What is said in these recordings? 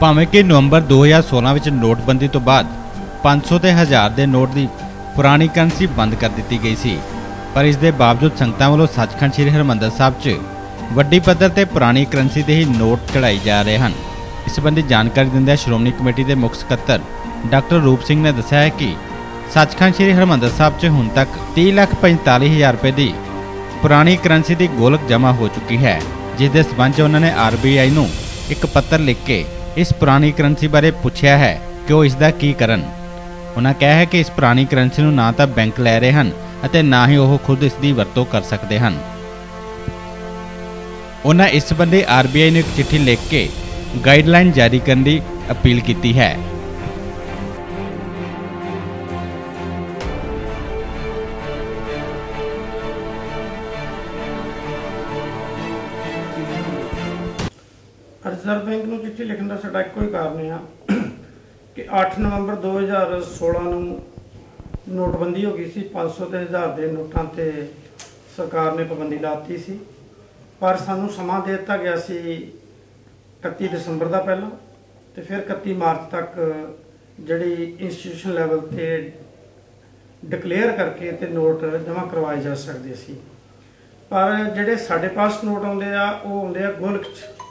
ਭਾਵੇਂ ਕਿ ਨਵੰਬਰ 2016 ਵਿੱਚ ਨੋਟਬੰਦੀ ਤੋਂ ਬਾਅਦ 500 ਤੇ 1000 ਦੇ ਨੋਟ ਦੀ ਪੁਰਾਣੀ ਕਰੰਸੀ ਬੰਦ ਕਰ ਦਿੱਤੀ ਗਈ ਸੀ। ਪਰ ਇਸ ਦੇ ਬਾਵਜੂਦ ਸੰਗਤਾਂ ਵੱਲੋਂ ਸੱਚਖੰਡ ਸ੍ਰੀ ਹਰਿਮੰਦਰ ਸਾਹਿਬ 'ਚ ਵੱਡੀ ਪੱਧਰ ਤੇ ਪੁਰਾਣੀ ਕਰੰਸੀ ਦੇ ਹੀ ਨੋਟ ਚੜਾਈ ਜਾ ਰਹੇ ਹਨ। ਇਸ ਸੰਬੰਧੀ ਜਾਣਕਾਰੀ ਦਿੰਦਿਆਂ ਸ਼੍ਰੋਮਣੀ ਕਮੇਟੀ ਦੇ ਮੁੱਖ ਸਕੱਤਰ ਡਾਕਟਰ ਰੂਪ ਸਿੰਘ ਨੇ ਦੱਸਿਆ ਹੈ ਕਿ ਸੱਚਖੰਡ ਸ੍ਰੀ ਹਰਿਮੰਦਰ ਸਾਹਿਬ 'ਚ ਹੁਣ ਤੱਕ 3,45,000 ਰੁਪਏ ਦੀ ਪੁਰਾਣੀ ਕਰੰਸੀ ਦੀ ਗੋਲਕ ਜਮ੍ਹਾਂ ਹੋ ਚੁੱਕੀ ਹੈ ਜਿਸ ਦੇ ਸਬੰਧ 'ਚ ਉਹਨਾਂ ਨੇ ਆਰਬੀਆਈ ਨੂੰ ਇੱਕ ਪੱਤਰ ਲਿਖ ਕੇ ਇਸ ਪੁਰਾਣੀ ਕਰੰਸੀ ਬਾਰੇ ਪੁੱਛਿਆ ਹੈ ਕਿ ਉਹ ਇਸ ਦਾ ਕੀ ਕਰਨ। ਉਹਨਾਂ ਕਿਹਾ ਹੈ ਕਿ ਇਸ ਪੁਰਾਣੀ ਕਰੰਸੀ ਨੂੰ ਨਾ ਤਾਂ ਬੈਂਕ ਲੈ ਰਹੇ ਹਨ ਅਤੇ ਨਾ ਹੀ ਉਹ ਖੁਦ ਇਸ ਦੀ ਵਰਤੋਂ ਕਰ ਸਕਦੇ ਹਨ। ਉਹਨਾਂ ਇਸ ਸੰਬੰਧੀ ਆਰਬੀਆਈ ਨੂੰ ਇੱਕ ਚਿੱਠੀ ਲਿਖ ਕੇ ਗਾਈਡਲਾਈਨ ਜਾਰੀ ਕਰਨ ਦੀ ਅਪੀਲ ਕੀਤੀ ਹੈ। ਰਿਜ਼ਰਵ ਬੈਂਕ ਨੂੰ ਚਿੱਠੀ ਲਿਖਣ ਦਾ ਸਾਡਾ ਇੱਕੋ ਹੀ ਕਾਰਨ ਆ ਕਿ 8 ਨਵੰਬਰ 2016 ਨੂੰ ਨੋਟਬੰਦੀ ਹੋ ਗਈ ਸੀ 500 ਤੇ 1000 ਦੇ ਨੋਟਾਂ ਤੇ ਸਰਕਾਰ ਨੇ ਪਾਬੰਦੀ ਲਾਤੀ ਸੀ। ਪਰ ਸਾਨੂੰ ਸਮਾਂ ਦੇ ਦਿੱਤਾ ਗਿਆ ਸੀ 31 ਦਸੰਬਰ ਦਾ ਪਹਿਲਾਂ ਤੇ ਫਿਰ 31 ਮਾਰਚ ਤੱਕ ਜਿਹੜੀ ਇੰਸਟੀਟਿਊਸ਼ਨ ਲੈਵਲ ਤੇ ਡਿਕਲੇਅਰ ਕਰਕੇ ਤੇ ਨੋਟ ਜਮ੍ਹਾਂ ਕਰਵਾਏ ਜਾ ਸਕਦੇ ਸੀ। ਪਰ ਜਿਹੜੇ ਸਾਡੇ ਪਾਸ ਨੋਟ ਆਉਂਦੇ ਆ, ਉਹ ਆਉਂਦੇ ਆ ਗੁਲਕ 'ਚ।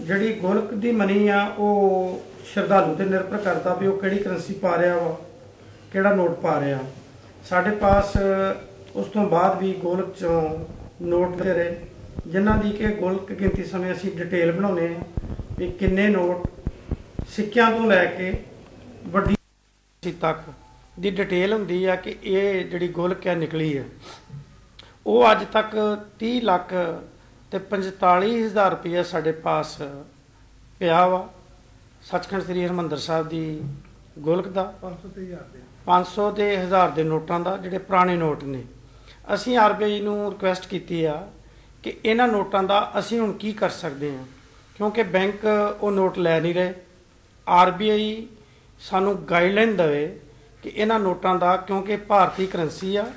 ਜਿਹੜੀ ਗੋਲਕ ਦੀ ਮਨੀ ਆ, ਉਹ ਸ਼ਰਧਾਲੂ ਤੇ ਨਿਰਭਰ ਕਰਦਾ ਵੀ ਉਹ ਕਿਹੜੀ ਕਰੰਸੀ ਪਾ ਰਿਹਾ ਵਾ, ਕਿਹੜਾ ਨੋਟ ਪਾ ਰਿਹਾ। ਸਾਡੇ ਪਾਸ ਉਸ ਤੋਂ ਬਾਅਦ ਵੀ ਗੋਲਕ ਚੋਂ ਨੋਟ ਦੇ ਰਹੇ, ਜਿਨ੍ਹਾਂ ਦੀ ਕਿ ਗੋਲਕ ਗਿਣਤੀ ਸਮੇਂ ਅਸੀਂ ਡਿਟੇਲ ਬਣਾਉਨੇ ਆ ਵੀ ਕਿੰਨੇ ਨੋਟ ਸਿੱਕਿਆਂ ਤੋਂ ਲੈ ਕੇ ਵੱਡੀ ਸੀ ਤੱਕ ਦੀ ਡਿਟੇਲ ਹੁੰਦੀ ਆ ਕਿ ਇਹ ਜਿਹੜੀ ਗੋਲਕ ਹੈ ਨਿਕਲੀ ਹੈ ਉਹ ਅੱਜ ਤੱਕ 30 ਲੱਖ ਤੇ 45000 ਰੁਪਏ ਸਾਡੇ ਪਾਸ ਪਿਆ ਵਾ। ਸੱਚਖੰਡ ਸ੍ਰੀ ਹਰਿਮੰਦਰ ਸਾਹਿਬ ਦੀ ਗੋਲਕ ਦਾ। 500 ਤੇ 1000 ਦੇ ਨੋਟਾਂ ਦਾ, ਜਿਹੜੇ ਪੁਰਾਣੇ ਨੋਟ ਨੇ। ਅਸੀਂ ਆਰਬੀਆਈ ਨੂੰ ਰਿਕੁਐਸਟ ਕੀਤੀ ਆ ਕਿ ਇਹਨਾਂ ਨੋਟਾਂ ਦਾ ਅਸੀਂ ਹੁਣ ਕੀ ਕਰ ਸਕਦੇ ਹਾਂ। ਕਿਉਂਕਿ ਬੈਂਕ ਉਹ ਨੋਟ ਲੈ ਨਹੀਂ ਰਹੇ। ਆਰਬੀਆਈ ਸਾਨੂੰ ਗਾਈਡਲਾਈਨ ਦੇਵੇ ਕਿ ਇਹਨਾਂ ਨੋਟਾਂ ਦਾ ਕਿਉਂਕਿ ਭਾਰਤੀ ਕਰੰਸੀ ਆ,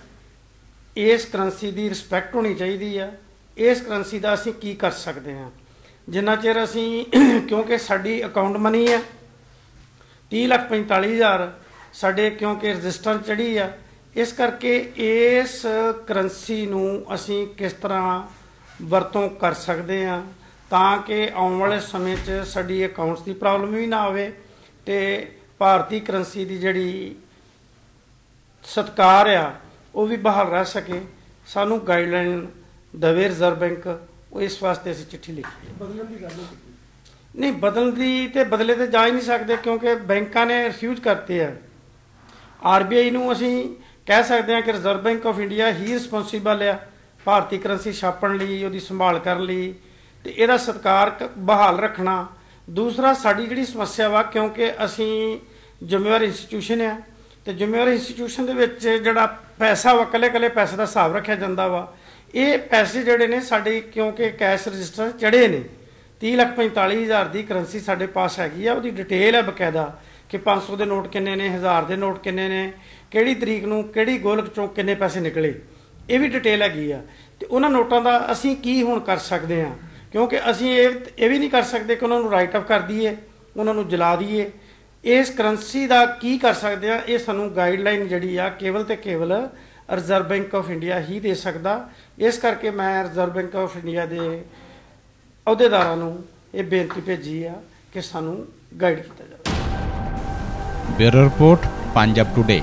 ਇਸ ਕਰੰਸੀ ਦੀ ਰਿਸਪੈਕਟ ਹੋਣੀ ਚਾਹੀਦੀ ਆ। ਇਸ ਕਰੰਸੀ ਦਾ ਅਸੀਂ ਕੀ ਕਰ ਸਕਦੇ ਹਾਂ? ਜਿੰਨਾ ਚਿਰ ਅਸੀਂ ਕਿਉਂਕਿ ਸਾਡੀ ਅਕਾਊਂਟ ਮਨੀ ਹੈ 3,45,000 ਸਾਡੇ ਕਿਉਂਕਿ ਰਜਿਸਟਰ ਚੜੀ ਆ ਇਸ ਕਰਕੇ ਇਸ ਕਰੰਸੀ ਨੂੰ ਅਸੀਂ ਕਿਸ ਤਰ੍ਹਾਂ ਵਰਤੋਂ ਕਰ ਸਕਦੇ ਹਾਂ ਤਾਂ ਕਿ ਆਉਣ ਵਾਲੇ ਸਮੇਂ 'ਚ ਸਾਡੀ ਅਕਾਊਂਟਸ ਦੀ ਪ੍ਰੋਬਲਮ ਵੀ ਨਾ ਆਵੇ ਤੇ ਭਾਰਤੀ ਕਰੰਸੀ ਦੀ ਜਿਹੜੀ ਸਤਕਾਰ ਆ ਉਹ ਵੀ ਬਹਾਲ ਰਹਿ ਸਕੇ। ਸਾਨੂੰ ਗਾਈਡਲਾਈਨ ਦਵੇ ਰਿਜ਼ਰਵ ਬੈਂਕ ਉਹ ਇਸ ਵਾਸਤੇ ਅਸੀਂ ਚਿੱਠੀ ਲਿਖੀ ਬਦਲਣ ਦੀ ਗੱਲ ਨਹੀਂ ਨਹੀਂ ਬਦਲਣ ਦੀ ਤੇ ਬਦਲੇ ਤੇ ਜਾ ਹੀ ਨਹੀਂ ਸਕਦੇ ਕਿਉਂਕਿ ਬੈਂਕਾਂ ਨੇ ਰਿਫਿਊਜ਼ ਕਰਤੇ ਆ। ਆਰਬੀਆਈ ਨੂੰ ਅਸੀਂ ਕਹਿ ਸਕਦੇ ਹਾਂ ਕਿ ਰਿਜ਼ਰਵ ਬੈਂਕ ਆਫ ਇੰਡੀਆ ਹੀ ਰਿਸਪੌਂਸੀਬਲ ਆ ਭਾਰਤੀ ਕਰੰਸੀ ਛਾਪਣ ਲਈ ਉਹਦੀ ਸੰਭਾਲ ਕਰਨ ਲਈ ਤੇ ਇਹਦਾ ਸਤਕਾਰ ਬਹਾਲ ਰੱਖਣਾ। ਦੂਸਰਾ ਸਾਡੀ ਜਿਹੜੀ ਸਮੱਸਿਆ ਵਾ ਕਿਉਂਕਿ ਅਸੀਂ ਜ਼ਿੰਮੇਵਾਰ ਇੰਸਟੀਟਿਊਸ਼ਨ ਆ ਤੇ ਜ਼ਿੰਮੇਵਾਰ ਇੰਸਟੀਟਿਊਸ਼ਨ ਦੇ ਵਿੱਚ ਜਿਹੜਾ ਪੈਸਾ ਵਾ ਕੱਲੇ ਕੱਲੇ ਪੈਸੇ ਦਾ ਹਿਸਾਬ ਰੱਖਿਆ ਜਾਂਦਾ ਵਾ ਇਹ ਪੈਸੇ ਜਿਹੜੇ ਨੇ ਸਾਡੇ ਕਿਉਂਕਿ ਕੈਸ਼ ਰਜਿਸਟਰ ਚੜੇ ਨੇ 3,45,000 ਦੀ ਕਰੰਸੀ ਸਾਡੇ ਪਾਸ ਹੈਗੀ ਆ ਉਹਦੀ ਡਿਟੇਲ ਹੈ ਬਕਾਇਦਾ ਕਿ 500 ਦੇ ਨੋਟ ਕਿੰਨੇ ਨੇ 1000 ਦੇ ਨੋਟ ਕਿੰਨੇ ਨੇ ਕਿਹੜੀ ਤਰੀਕ ਨੂੰ ਕਿਹੜੀ ਗੋਲਕ ਚੋਂ ਕਿੰਨੇ ਪੈਸੇ ਨਿਕਲੇ ਇਹ ਵੀ ਡਿਟੇਲ ਹੈਗੀ ਆ। ਤੇ ਉਹਨਾਂ ਨੋਟਾਂ ਦਾ ਅਸੀਂ ਕੀ ਹੁਣ ਕਰ ਸਕਦੇ ਹਾਂ ਕਿਉਂਕਿ ਅਸੀਂ ਇਹ ਇਹ ਵੀ ਨਹੀਂ ਕਰ ਸਕਦੇ ਕਿ ਉਹਨਾਂ ਨੂੰ ਰਾਈਟ ਆਫ ਕਰ ਦਈਏ ਉਹਨਾਂ ਨੂੰ ਜਲਾ ਦਈਏ। ਇਸ ਕਰੰਸੀ ਦਾ ਕੀ ਕਰ ਸਕਦੇ ਆ? ਇਹ ਸਾਨੂੰ ਗਾਈਡਲਾਈਨ ਜਿਹੜੀ ਆ ਕੇਵਲ ਤੇ ਕੇਵਲ ਰਿਜ਼ਰਵ ਬੈਂਕ ਆਫ ਇੰਡੀਆ ਹੀ ਦੇ ਸਕਦਾ। ਇਸ ਕਰਕੇ ਮੈਂ ਰਿਜ਼ਰਵ ਬੈਂਕ ਆਫ ਇੰਡੀਆ ਦੇ ਅਹੁਦੇਦਾਰਾਂ ਨੂੰ ਇਹ ਬੇਨਤੀ ਭੇਜੀ ਆ ਕਿ ਸਾਨੂੰ ਗਾਈਡ ਕੀਤਾ ਜਾਵੇ। Bureau report, Punjab today